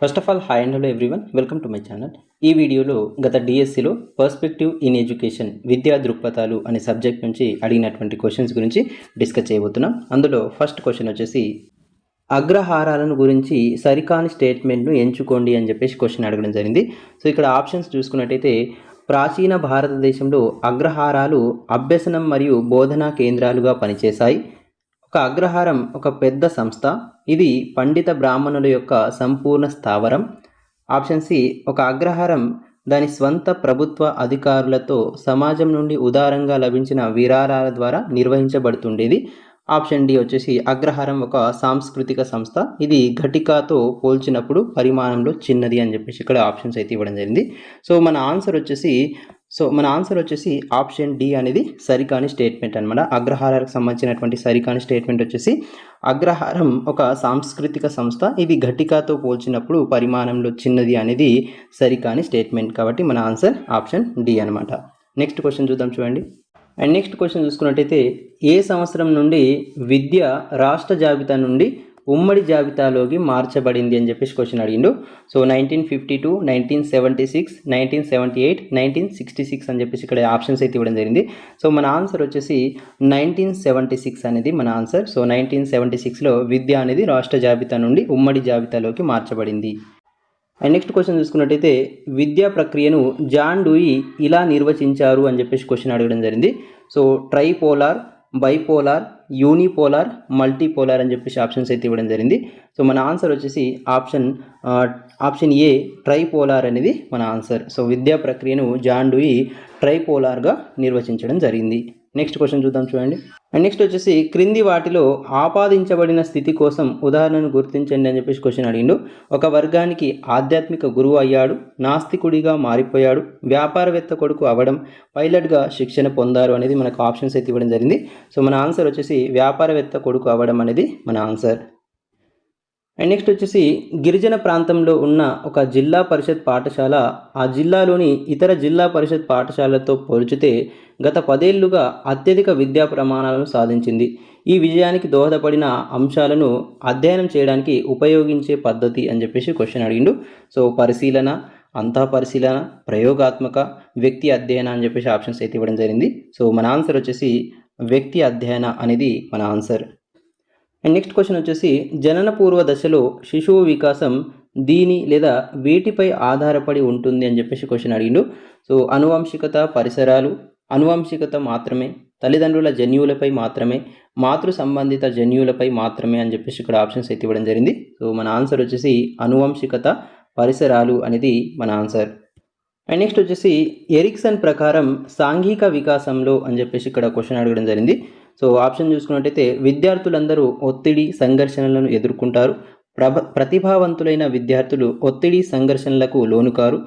First of all hi and hello everyone welcome to my channel ఈ వీడియోలో గత డిఎస్సిలో పర్స్పెక్టివ్ ఇన్ ఎడ్యుకేషన్ విద్యా దృక్పథాలు అనే సబ్జెక్ట్ నుంచి అడిగినటువంటి క్వశ్చన్స్ గురించి డిస్కస్ చేయబోతున్నాం. అందులో ఫస్ట్ క్వశ్చన్ వచ్చేసి అగ్రహారాలను గురించి సరికాని స్టేట్మెంట్ను ఎంచుకోండి అని చెప్పేసి క్వశ్చన్ అడగడం జరిగింది. సో ఇక్కడ ఆప్షన్స్ చూసుకున్నట్టయితే ప్రాచీన భారతదేశంలో అగ్రహారాలు అభ్యసనం మరియు బోధనా కేంద్రాలుగా పనిచేశాయి. ఒక అగ్రహారం ఒక పెద్ద సంస్థ. ఇది పండిత బ్రాహ్మణుల యొక్క సంపూర్ణ స్థావరం. ఆప్షన్ సి ఒక అగ్రహారం దాని స్వంత ప్రభుత్వ అధికారులతో సమాజం నుండి ఉదారంగా లభించిన విరాళాల ద్వారా నిర్వహించబడుతుండేది. ఆప్షన్ డి వచ్చేసి అగ్రహారం ఒక సాంస్కృతిక సంస్థ. ఇది ఘటికాతో పోల్చినప్పుడు పరిమాణంలో చిన్నది అని చెప్పేసి ఇక్కడ ఆప్షన్స్ అయితే ఇవ్వడం జరిగింది. సో మన ఆన్సర్ వచ్చేసి సో మన ఆన్సర్ వచ్చేసి ఆప్షన్ డి అనేది సరికాని స్టేట్మెంట్ అనమాట అగ్రహారాలకు సంబంధించినటువంటి సరికాని స్టేట్మెంట్ వచ్చేసి అగ్రహారం ఒక సాంస్కృతిక సంస్థ. ఇది ఘటికాతో పోల్చినప్పుడు పరిమాణంలో చిన్నది అనేది సరికాని స్టేట్మెంట్ కాబట్టి మన ఆన్సర్ ఆప్షన్ డి అనమాట నెక్స్ట్ క్వశ్చన్ చూద్దాం చూడండి. అండ్ నెక్స్ట్ క్వశ్చన్ చూసుకున్నట్టయితే ఏ సంవత్సరం నుండి విద్య రాష్ట్ర జాబితా నుండి ఉమ్మడి జాబితాలోకి మార్చబడింది అని చెప్పేసి క్వశ్చన్ అడిగిండు. So nineteen fifty two nineteen seventy six nineteen seventy eight nineteen sixty six అని చెప్పేసి ఇక్కడ ఆప్షన్స్ అయితే ఇవ్వడం జరిగింది. సో మన ఆన్సర్ వచ్చేసి నైన్టీన్ సెవెంటీ సిక్స్ అనేది మన ఆన్సర్ సో నైన్టీన్ సెవెంటీ సిక్స్లో విద్య అనేది రాష్ట్ర జాబితా నుండి ఉమ్మడి జాబితాలోకి మార్చబడింది. అండ్ నెక్స్ట్ క్వశ్చన్ చూసుకున్నట్టయితే విద్యా ప్రక్రియను జాన్ డూయి ఇలా నిర్వచించారు అని చెప్పేసి క్వశ్చన్ అడగడం జరిగింది. So tripolar bipolar unipolar multipolar అని చెప్పేసి ఆప్షన్స్ అయితే ఇవ్వడం జరిగింది. సో మన ఆన్సర్ వచ్చేసి ఆప్షన్ ఆప్షన్ ఏ ట్రైపోలార్ అనేది మన ఆన్సర్ సో విద్యా ప్రక్రియను జాన్ డూయి ట్రైపోలార్గా నిర్వచించడం జరిగింది. నెక్స్ట్ క్వశ్చన్ చూద్దాం చూడండి. అండ్ నెక్స్ట్ వచ్చేసి క్రింది వాటిలో ఆపాదించబడిన స్థితి కోసం ఉదాహరణను గుర్తించండి అని చెప్పేసి క్వశ్చన్ అడిగిండు. ఒక వర్గానికి ఆధ్యాత్మిక గురువు అయ్యాడు నాస్తికుడిగా మారిపోయాడు వ్యాపారవేత్త కొడుకు అవ్వడం పైలట్గా శిక్షణ పొందారు అనేది మనకు ఆప్షన్స్ అయితే ఇవ్వడం జరిగింది. సో మన ఆన్సర్ వచ్చేసి వ్యాపారవేత్త కొడుకు అవ్వడం అనేది మన ఆన్సర్ అండ్ నెక్స్ట్ వచ్చేసి గిరిజన ప్రాంతంలో ఉన్న ఒక జిల్లా పరిషత్ పాఠశాల ఆ జిల్లాలోని ఇతర జిల్లా పరిషత్ పాఠశాలతో పోల్చితే గత పదేళ్ళుగా అత్యధిక విద్యా ప్రమాణాలను సాధించింది. ఈ విజయానికి దోహదపడిన అంశాలను అధ్యయనం చేయడానికి ఉపయోగించే పద్ధతి అని చెప్పేసి క్వశ్చన్ అడిగిండు. సో పరిశీలన అంతా పరిశీలన ప్రయోగాత్మక వ్యక్తి అధ్యయన అని చెప్పేసి ఆప్షన్స్ అయితే ఇవ్వడం జరిగింది. సో మన ఆన్సర్ వచ్చేసి వ్యక్తి అధ్యయన అనేది మన ఆన్సర్ అండ్ నెక్స్ట్ క్వశ్చన్ వచ్చేసి జనన పూర్వ దశలో శిశువు వికాసం దీని లేదా వీటిపై ఆధారపడి ఉంటుంది అని చెప్పేసి క్వశ్చన్ అడిగిండు. సో అనువంశికత పరిసరాలు అనువంశికత మాత్రమే తల్లిదండ్రుల జన్యువులపై మాత్రమే మాతృ సంబంధిత జన్యువులపై మాత్రమే అని చెప్పేసి ఇక్కడ ఆప్షన్స్ అయితే ఇవ్వడం జరిగింది. సో మన ఆన్సర్ వచ్చేసి అనువంశికత పరిసరాలు అనేది మన ఆన్సర్ అండ్ నెక్స్ట్ వచ్చేసి ఎరిక్సన్ ప్రకారం సాంఘిక వికాసంలో అని చెప్పేసి ఇక్కడ క్వశ్చన్ అడగడం జరిగింది. సో ఆప్షన్ చూసుకున్నట్టయితే విద్యార్థులందరూ ఒత్తిడి సంఘర్షణలను ఎదుర్కొంటారు. ప్రభ ప్రతిభావంతులైన విద్యార్థులు ఒత్తిడి సంఘర్షణలకు లోనుకారు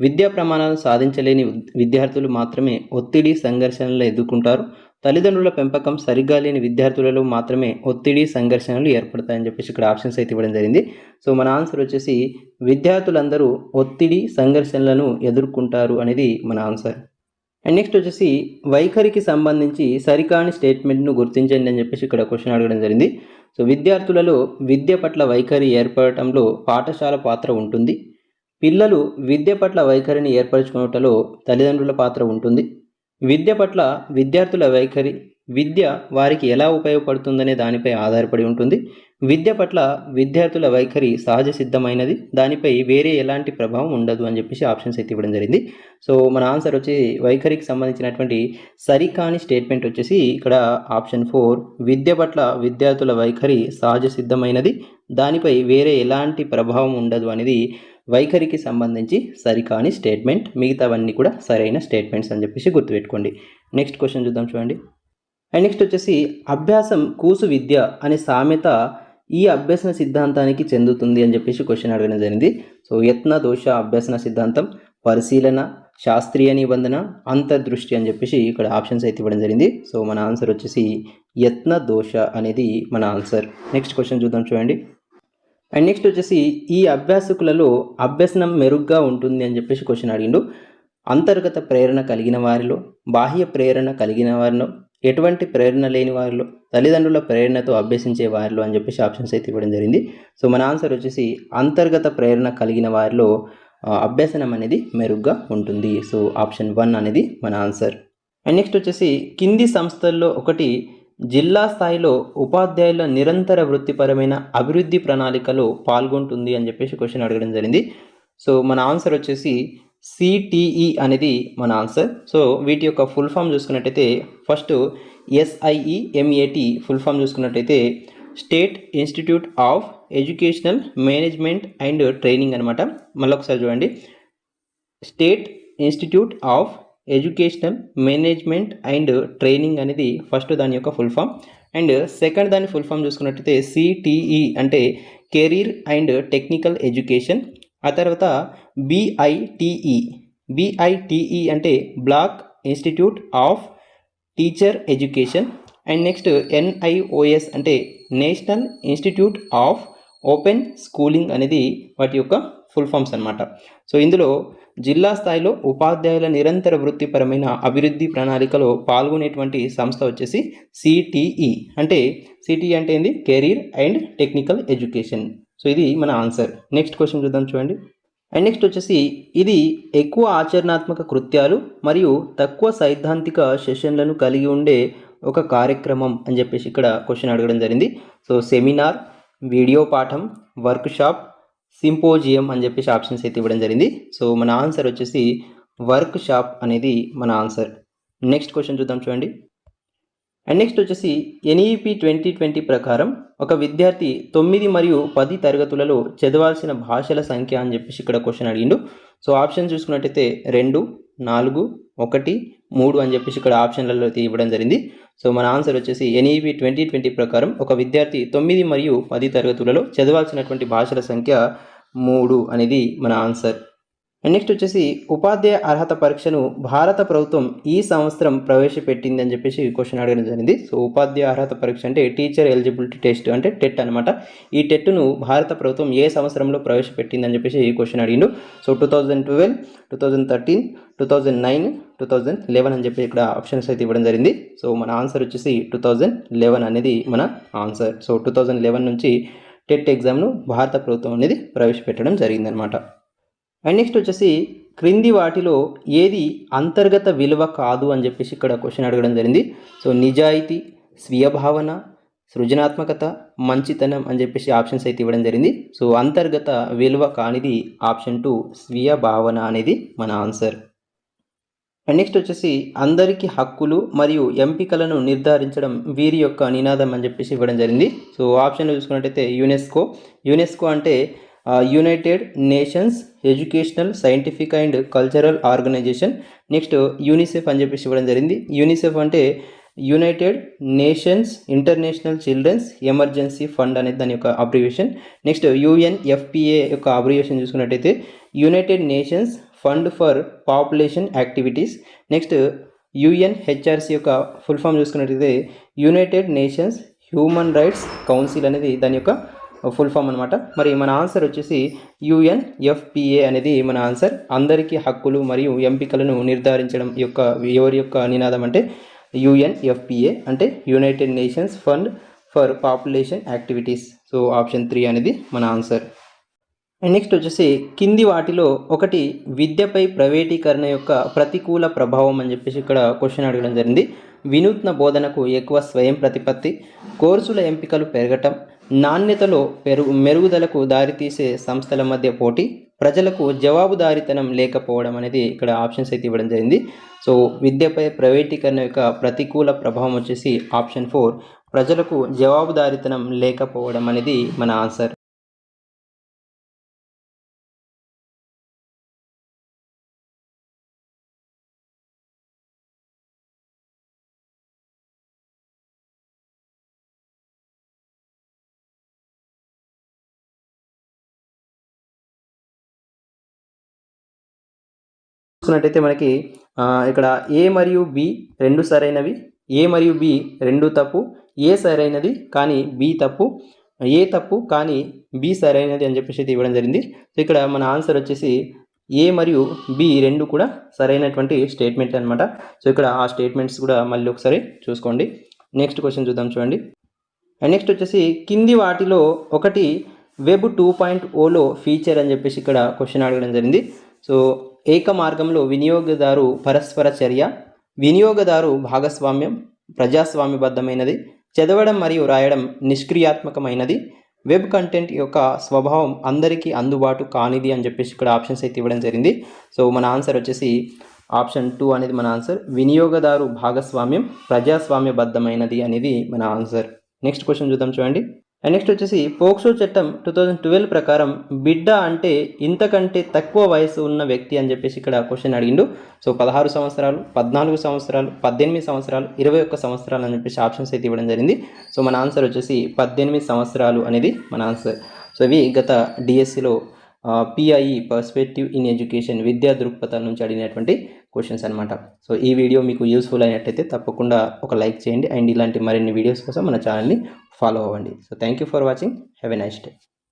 విద్యా ప్రమాణాలు సాధించలేని విద్యార్థులు మాత్రమే ఒత్తిడి సంఘర్షణలు ఎదుర్కొంటారు. తల్లిదండ్రుల పెంపకం సరిగ్గా లేని విద్యార్థులలో మాత్రమే ఒత్తిడి సంఘర్షణలు ఏర్పడతాయని చెప్పేసి ఇక్కడ ఆప్షన్స్ అయితే ఇవ్వడం జరిగింది. సో మన ఆన్సర్ వచ్చేసి విద్యార్థులందరూ ఒత్తిడి సంఘర్షణలను ఎదుర్కొంటారు అనేది మన ఆన్సర్. అండ్ నెక్స్ట్ వచ్చేసి వైఖరికి సంబంధించి సరికాని స్టేట్మెంట్ను గుర్తించండి అని చెప్పేసి ఇక్కడ క్వశ్చన్ అడగడం జరిగింది. సో విద్యార్థులలో విద్య పట్ల వైఖరి ఏర్పడటంలో పాఠశాల పాత్ర ఉంటుంది. పిల్లలు విద్య పట్ల వైఖరిని ఏర్పరచుకున్నటలో తల్లిదండ్రుల పాత్ర ఉంటుంది. విద్య పట్ల విద్యార్థుల వైఖరి విద్య వారికి ఎలా ఉపయోగపడుతుందనే దానిపై ఆధారపడి ఉంటుంది. విద్య పట్ల విద్యార్థుల వైఖరి సహజ సిద్ధమైనది. దానిపై వేరే ఎలాంటి ప్రభావం ఉండదు అని చెప్పేసి ఆప్షన్స్ అయితే ఇవ్వడం జరిగింది. సో మన ఆన్సర్ వచ్చి వైఖరికి సంబంధించినటువంటి సరికాని స్టేట్మెంట్ వచ్చేసి ఇక్కడ ఆప్షన్ ఫోర్ విద్య పట్ల విద్యార్థుల వైఖరి సహజ సిద్ధమైనది. దానిపై వేరే ఎలాంటి ప్రభావం ఉండదు అనేది వైఖరికి సంబంధించి సరికాని స్టేట్మెంట్. మిగతావన్నీ కూడా సరైన స్టేట్మెంట్స్ అని చెప్పేసి గుర్తుపెట్టుకోండి. నెక్స్ట్ క్వశ్చన్ చూద్దాం చూడండి. అండ్ నెక్స్ట్ వచ్చేసి అభ్యాసం కూసు విద్య అనే సామెత ఈ అభ్యసన సిద్ధాంతానికి చెందుతుంది అని చెప్పేసి క్వశ్చన్ అడగడం జరిగింది. సో యత్న దోష అభ్యసన సిద్ధాంతం పరిశీలన శాస్త్రీయ నిబంధన అంతర్దృష్టి అని చెప్పేసి ఇక్కడ ఆప్షన్స్ అయితే ఇవ్వడం జరిగింది. సో మన ఆన్సర్ వచ్చేసి యత్న దోష అనేది మన ఆన్సర్ నెక్స్ట్ క్వశ్చన్ చూద్దాం చూడండి. అండ్ నెక్స్ట్ వచ్చేసి ఈ అభ్యాసకులలో అభ్యసనం మెరుగ్గా ఉంటుంది అని చెప్పేసి క్వశ్చన్ అడిగిండు. అంతర్గత ప్రేరణ కలిగిన వారిలో బాహ్య ప్రేరణ కలిగిన వారిలో ఎటువంటి ప్రేరణ లేని వారిలో తల్లిదండ్రుల ప్రేరణతో అభ్యసించే వారిలో అని చెప్పేసి ఆప్షన్స్ అయితే ఇవ్వడం జరిగింది. సో మన ఆన్సర్ వచ్చేసి అంతర్గత ప్రేరణ కలిగిన వారిలో అభ్యసనం అనేది మెరుగ్గా ఉంటుంది. సో ఆప్షన్ వన్ అనేది మన ఆన్సర్. అండ్ నెక్స్ట్ వచ్చేసి కింది సంస్థల్లో ఒకటి జిల్లా స్థాయిలో ఉపాధ్యాయుల నిరంతర వృత్తిపరమైన అభివృద్ధి ప్రణాళికలో పాల్గొంటుంది అని చెప్పేసి క్వశ్చన్ అడగడం జరిగింది. సో మన ఆన్సర్ వచ్చేసి సిటిఈ అనేది మన ఆన్సర్ సో వీటి యొక్క ఫుల్ ఫామ్ చూసుకున్నట్టయితే first SIE MAT full form చూసుకున్నట్టయితే state institute of educational management and training అనమాట మళ్ళీ ఒకసారి చూడండి. State institute of educational management and training అనేది ఫస్ట్ దాని యొక్క ఫుల్ ఫామ్ అండ్ సెకండ్ దాని ఫుల్ ఫామ్ చూసుకున్నట్టయితే సిటిఈ అంటే కెరీర్ అండ్ టెక్నికల్ ఎడ్యుకేషన్ ఆ తర్వాత బిఐటిఈ బిఐటిఈ అంటే block institute of teacher education and next NIOS అంటే national institute of open schooling అనేది వాటి యొక్క ఫుల్ ఫామ్స్ అనమాట సో ఇందులో జిల్లా స్థాయిలో ఉపాధ్యాయుల నిరంతర వృత్తిపరమైన అభివృద్ధి ప్రణాళికలో పాల్గొనేటువంటి సంస్థ వచ్చేసి సిటిఈ అంటే సిటిఈ అంటే ఏంది? Career and technical education so ఇది మన ఆన్సర్ నెక్స్ట్ క్వశ్చన్ చూద్దాం చూడండి. అండ్ నెక్స్ట్ వచ్చేసి ఇది ఎక్కువ ఆచరణాత్మక కృత్యాలు మరియు తక్కువ సైద్ధాంతిక సెషన్లను కలిగి ఉండే ఒక కార్యక్రమం అని చెప్పేసి ఇక్కడ క్వశ్చన్ అడగడం జరిగింది. సో సెమినార్ వీడియో పాఠం వర్క్ షాప్ సింపోజియం అని చెప్పేసి ఆప్షన్స్ అయితే ఇవ్వడం జరిగింది. సో మన ఆన్సర్ వచ్చేసి వర్క్ షాప్ అనేది మన ఆన్సర్ నెక్స్ట్ క్వశ్చన్ చూద్దాం చూడండి. అండ్ నెక్స్ట్ వచ్చేసి ఎన్ఈపి ట్వంటీ ట్వంటీ ప్రకారం ఒక విద్యార్థి తొమ్మిది మరియు పది తరగతులలో చదవాల్సిన భాషల సంఖ్య అని చెప్పేసి ఇక్కడ క్వశ్చన్ అడిగిండు. సో ఆప్షన్ చూసుకున్నట్టయితే రెండు నాలుగు ఒకటి మూడు అని చెప్పేసి ఇక్కడ ఆప్షన్లలో ఇవ్వడం జరిగింది. సో మన ఆన్సర్ వచ్చేసి ఎన్ఈపి ట్వంటీ ట్వంటీ ప్రకారం ఒక విద్యార్థి తొమ్మిది మరియు పది తరగతులలో చదవాల్సినటువంటి భాషల సంఖ్య మూడు అనేది మన ఆన్సర్ నెక్స్ట్ వచ్చేసి ఉపాధ్యాయ అర్హత పరీక్షను భారత ప్రభుత్వం ఈ సంవత్సరం ప్రవేశపెట్టింది అని చెప్పేసి క్వశ్చన్ అడగడం జరిగింది. సో ఉపాధ్యాయ అర్హత పరీక్ష అంటే టీచర్ ఎలిజిబిలిటీ టెస్ట్ అంటే టెట్ అనమాట ఈ టెట్ను భారత ప్రభుత్వం ఏ సంవత్సరంలో ప్రవేశపెట్టింది అని చెప్పేసి ఈ క్వశ్చన్ అడిగిండు. So two thousand twelve two thousand thirteen two thousand nine two thousand eleven అని చెప్పి ఇక్కడ ఆప్షన్స్ అయితే ఇవ్వడం జరిగింది. సో మన ఆన్సర్ వచ్చేసి టూ థౌజండ్ లెవెన్ అనేది మన answer so two thousand eleven నుంచి టెట్ ఎగ్జామ్ను భారత ప్రభుత్వం అనేది ప్రవేశపెట్టడం జరిగిందనమాట అండ్ నెక్స్ట్ వచ్చేసి క్రింది వాటిలో ఏది అంతర్గత విలువ కాదు అని చెప్పేసి ఇక్కడ క్వశ్చన్ అడగడం జరిగింది. సో నిజాయితీ స్వీయ భావన సృజనాత్మకత మంచితనం అని చెప్పేసి ఆప్షన్స్ అయితే ఇవ్వడం జరిగింది. సో అంతర్గత విలువ కానిది ఆప్షన్ టూ స్వీయ భావన అనేది మన ఆన్సర్ అండ్ నెక్స్ట్ వచ్చేసి అందరికీ హక్కులు మరియు ఎంపికలను నిర్ధారించడం వీరి యొక్క నినాదం అని చెప్పేసి ఇవ్వడం జరిగింది. సో ఆప్షన్లో చూసుకున్నట్టయితే యునెస్కో యునెస్కో అంటే United Nations Educational Scientific and Cultural Organization next UNICEF అని చెప్పేసి ఇవ్వడం జరిగింది. యూనిసెఫ్ అంటే United Nations International Children's Emergency Fund అనేది దాని యొక్క అబ్రివేషన్ నెక్స్ట్ యుఎన్ఎఫ్పిఏ యొక్క అబ్రివేషన్ చూసుకున్నట్టయితే United Nations Fund for Population Activities next UNHRC యొక్క ఫుల్ ఫామ్ చూసుకున్నట్టయితే United Nations Human Rights Council అనేది దాని యొక్క ఫుల్ ఫామ్ అనమాట మరి మన ఆన్సర్ వచ్చేసి యుఎన్ఎఫ్పిఏ అనేది మన ఆన్సర్ అందరికీ హక్కులు మరియు ఎంపికలను నిర్ధారించడం యొక్క ఎవరి యొక్క నినాదం అంటే యుఎన్ఎఫ్పిఏ అంటే United Nations Fund for Population Activities so option three అనేది మన ఆన్సర్ అండ్ నెక్స్ట్ వచ్చేసి కింది వాటిలో ఒకటి విద్యపై ప్రైవేటీకరణ యొక్క ప్రతికూల ప్రభావం అని చెప్పేసి ఇక్కడ క్వశ్చన్ అడగడం జరిగింది. వినూత్న బోధనకు ఎక్కువ స్వయం ప్రతిపత్తి కోర్సుల ఎంపికలు పెరగటం నాణ్యతలో పెరుగు మెరుగుదలకు దారితీసే సంస్థల మధ్య పోటీ ప్రజలకు జవాబుదారితనం లేకపోవడం అనేది ఇక్కడ ఆప్షన్స్ అయితే ఇవ్వడం జరిగింది. సో విద్యపై ప్రైవేటీకరణ యొక్క ప్రతికూల ప్రభావం వచ్చేసి ఆప్షన్ ఫోర్ ప్రజలకు జవాబుదారితనం లేకపోవడం అనేది మన ఆన్సర్. చూసుకున్నట్టయితే మనకి ఇక్కడ ఏ మరియు బి రెండు సరైనవి ఏ మరియు బి రెండు తప్పు ఏ సరైనది కానీ బి తప్పు ఏ తప్పు కానీ బి సరైనది అని చెప్పేసి అయితే ఇవ్వడం జరిగింది. సో ఇక్కడ మన ఆన్సర్ వచ్చేసి ఏ మరియు బి రెండు కూడా సరైనటువంటి స్టేట్మెంట్ అనమాట సో ఇక్కడ ఆ స్టేట్మెంట్స్ కూడా మళ్ళీ ఒకసారి చూసుకోండి. నెక్స్ట్ క్వశ్చన్ చూద్దాం చూడండి. అండ్ నెక్స్ట్ వచ్చేసి కింది వాటిలో ఒకటి వెబ్ టూ పాయింట్ ఓలో ఫీచర్ అని చెప్పేసి ఇక్కడ క్వశ్చన్ అడగడం జరిగింది. సో ఏక మార్గంలో వినియోగదారు పరస్పర చర్య వినియోగదారు భాగస్వామ్యం ప్రజాస్వామ్యబద్ధమైనది చదవడం మరియు రాయడం నిష్క్రియాత్మకమైనది వెబ్ కంటెంట్ యొక్క స్వభావం అందరికీ అందుబాటు కానిది అని చెప్పేసి ఇక్కడ ఆప్షన్స్ అయితే ఇవ్వడం జరిగింది. సో మన ఆన్సర్ వచ్చేసి ఆప్షన్ టూ అనేది మన ఆన్సర్. వినియోగదారు భాగస్వామ్యం ప్రజాస్వామ్యబద్ధమైనది అనేది మన ఆన్సర్. నెక్స్ట్ క్వశ్చన్ చూద్దాం చూడండి. అండ్ నెక్స్ట్ వచ్చేసి పోక్సో చట్టం టూ థౌజండ్ ట్వెల్వ్ ప్రకారం బిడ్డ అంటే ఇంతకంటే తక్కువ వయసు ఉన్న వ్యక్తి అని చెప్పేసి ఇక్కడ క్వశ్చన్ అడిగిండు. సో పదహారు సంవత్సరాలు పద్నాలుగు సంవత్సరాలు పద్దెనిమిది సంవత్సరాలు ఇరవై ఒక్క సంవత్సరాలు అని చెప్పేసి ఆప్షన్స్ అయితే ఇవ్వడం జరిగింది. సో మన ఆన్సర్ వచ్చేసి పద్దెనిమిది సంవత్సరాలు అనేది మన ఆన్సర్. సో ఇవి గత డిఎస్సిలో పిఐఈ పర్స్పెక్టివ్ ఇన్ ఎడ్యుకేషన్ విద్యా దృక్పథాల నుంచి అడిగినటువంటి క్వశ్చన్స్ అనమాట సో ఈ వీడియో మీకు యూస్ఫుల్ అయినట్టయితే తప్పకుండా ఒక లైక్ చేయండి. అండ్ ఇలాంటి మరిన్ని వీడియోస్ కోసం మన ఛానల్ని ఫాలో అవ్వండి. So thank you for watching have a nice day